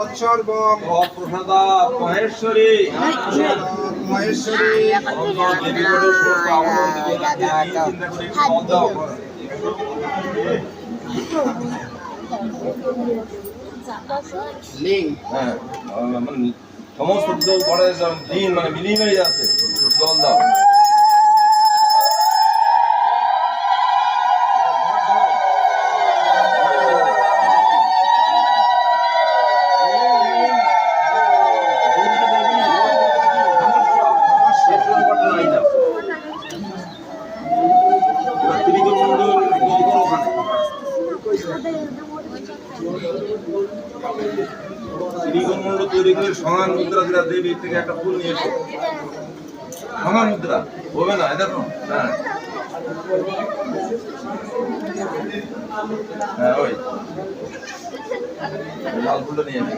তৎসর্বং প্রসাদা মহেশ্বরী। মহেশ্বরী। লিং। হ্যাঁ মানে সমস্ত দিন মানে মিলিয়ে যাচ্ছে। জল দাও। শ্রীগমন্ড তৈরি করে সমান মুদ্রা দিলা দেবী থেকে একটা ফুল নিয়ে এসো। সমান মুদ্রা। হবে না দেখো হ্যাঁ। হ্যাঁ ওই। লাল ফুলটা নিয়ে এসো।